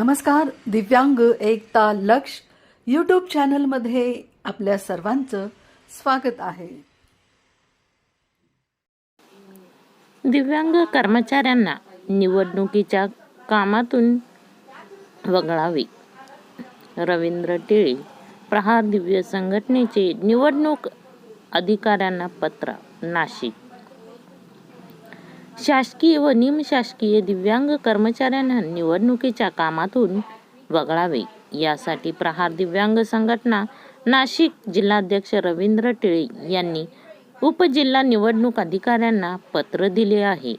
नमस्कार दिव्यांग एकता लक्ष यूट्यूब चॅनलमध्ये आपल्या सर्वांचं स्वागत आहे. दिव्यांग कर्मचाऱ्यांना निवडणुकीच्या कामातून वगळावे. रवींद्र टिळे प्रहार दिव्य संघटनेचे निवडणूक अधिकाऱ्यांना पत्र नाशिक. शासकीय व निमशासकीय दिव्यांग कर्मचाऱ्यांना निवडणुकीच्या कामातून वगळावे. यासाठी प्रहार दिव्यांग संघटना नाशिक जिल्हाध्यक्ष रवींद्र टिळे यांनी उपजिल्हा निवडणूक अधिकाऱ्यांना पत्र दिले आहे.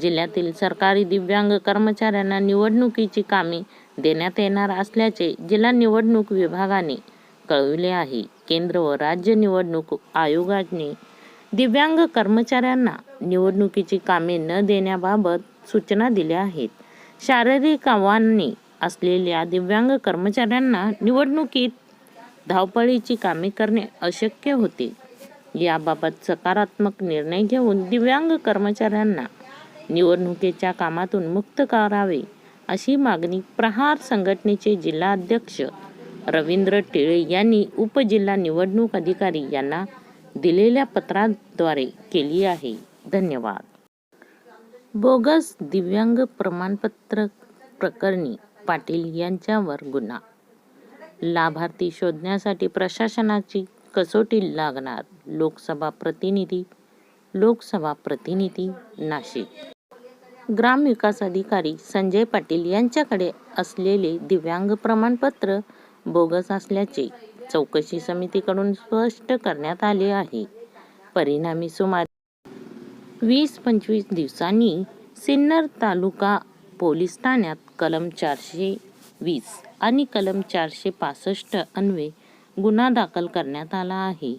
जिल्ह्यातील सरकारी दिव्यांग कर्मचाऱ्यांना निवडणुकीची कामे देण्यात येणार असल्याचे जिल्हा निवडणूक विभागाने कळविले आहे. केंद्र व राज्य निवडणूक आयोगाने दिव्यांग कर्मचाऱ्यांना निवडणुकीची कामे न देण्याबाबत सूचना दिल्या आहेत. शारीरिक आव्हाने असलेल्या दिव्यांग कर्मचाऱ्यांना निवडणुकीत धावपळीची कामे करणे अशक्य होते. याबाबत सकारात्मक निर्णय घेऊन दिव्यांग कर्मचाऱ्यांना निवडणुकीच्या कामातून मुक्त करावे अशी मागणी प्रहार संघटनेचे जिल्हाध्यक्ष रवींद्र टिळे यांनी उपजिल्हा निवडणूक अधिकारी यांना दिलेल्या पत्राद्वारे केली आहे. धन्यवाद. बोगस दिव्यांग प्रमाणपत्र प्रकरणी पाटील यांच्यावर गुन्हा. लाभार्थी शोधण्यासाठी प्रशासनाची कसोटी लागणार लोकसभा प्रतिनिधी लोकसभा प्रतिनिधी नाशिक. ग्रामविकास अधिकारी संजय पाटील यांच्याकडे असलेले दिव्यांग प्रमाणपत्र बोगस असल्याचे चौकशी समितीकडून स्पष्ट करण्यात आले आहे. परिणामी सुमारे वीस पंचवीस दिवसांनी सिन्नर तालुका पोलीस ठाण्यात कलम चारशे वीस आणि कलम चारशे पासष्ट अन्वे गुन्हा दाखल करण्यात आला आहे.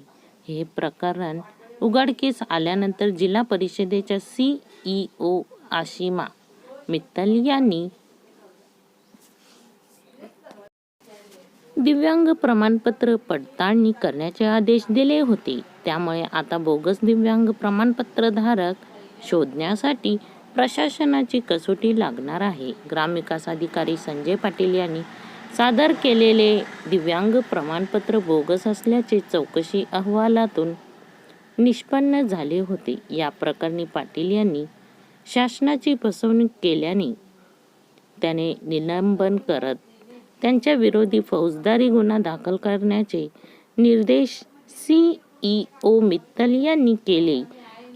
हे प्रकरण उघडकीस आल्यानंतर जिल्हा परिषदेच्या सीईओ आशिमा मित्तल यांनी दिव्यांग प्रमाणपत्र पडताळणी करण्याचे आदेश दिले होते. त्यामुळे आता बोगस दिव्यांग प्रमाणपत्रधारक शोधण्यासाठी प्रशासनाची कसोटी लागणार आहे. ग्रामविकास अधिकारी संजय पाटील यांनी सादर केलेले दिव्यांग प्रमाणपत्र बोगस असल्याचे चौकशी अहवालातून निष्पन्न झाले होते. या प्रकरणी पाटील यांनी शासनाची फसवणूक केल्याने त्याने निलंबन करत त्यांच्या विरोधी फौजदारी गुन्हा दाखल करण्याचे निर्देश सीईओ मित्तल यांनी केले.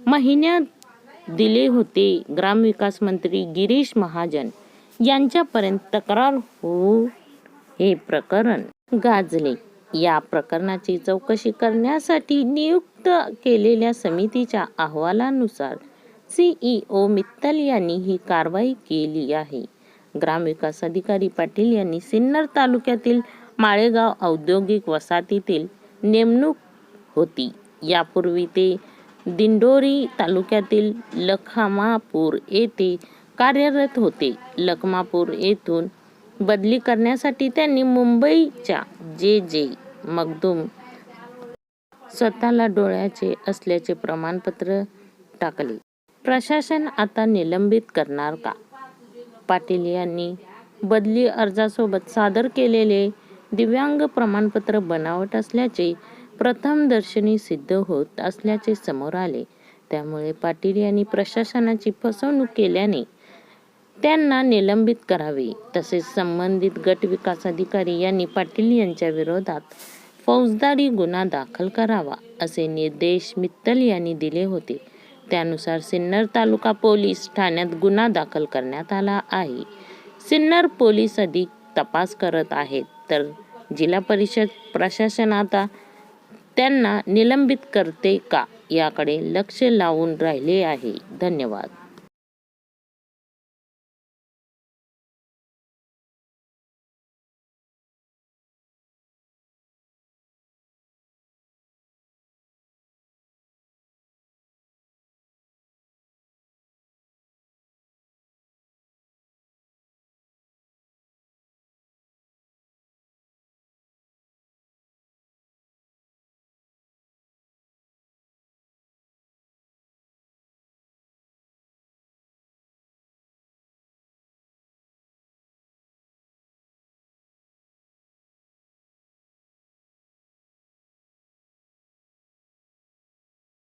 महिन्यात दिले होते ग्रामविकास मंत्री गिरीश महाजन. यांच्यापर्यंत तक्रार होऊ हे प्रकरण गाजले. या प्रकरणाची चौकशी करण्यासाठी नियुक्त केलेल्या समितीच्या अहवालानुसार सीईओ मित्तल यांनी ही कारवाई केली आहे. ग्रामविकास अधिकारी पाटील यांनी सिन्नर तालुक्यातील माळेगाव औद्योगिक वसाहतीतील नेमणूक होती. यापूर्वी ते दिंडोरी तालुक्यातील लखमापूर येथे कार्यरत होते. लखमापूर येथून बदली करण्यासाठी त्यांनी मुंबईच्या जे जे मगदूम स्वतःला डोळ्याचे असल्याचे प्रमाणपत्र टाकले. प्रशासन आता निलंबित करणार का? पाटील यांनी बदली अर्जासोबत सादर केलेले दिव्यांग प्रमाणपत्र बनावट असल्याचे प्रथमदर्शनी सिद्ध होत असल्याचे समोर आले. त्यामुळे पाटील यांनी प्रशासनाची फसवणूक केल्याने त्यांना निलंबित करावे. तसेच संबंधित गट विकास अधिकारी यांनी पाटील यांच्या विरोधात फौजदारी गुन्हा दाखल करावा असे निर्देश मित्तल यांनी दिले होते. त्यानुसार सिन्नर तालुका पोलीस ठाण्यात गुन्हा दाखल करण्यात आला आहे. सिन्नर पोलीस अधिक तपास करत आहेत तर जिल्हा परिषद प्रशासन आता त्यांना निलंबित करते का याकडे लक्ष लावून राहिले आहे. धन्यवाद.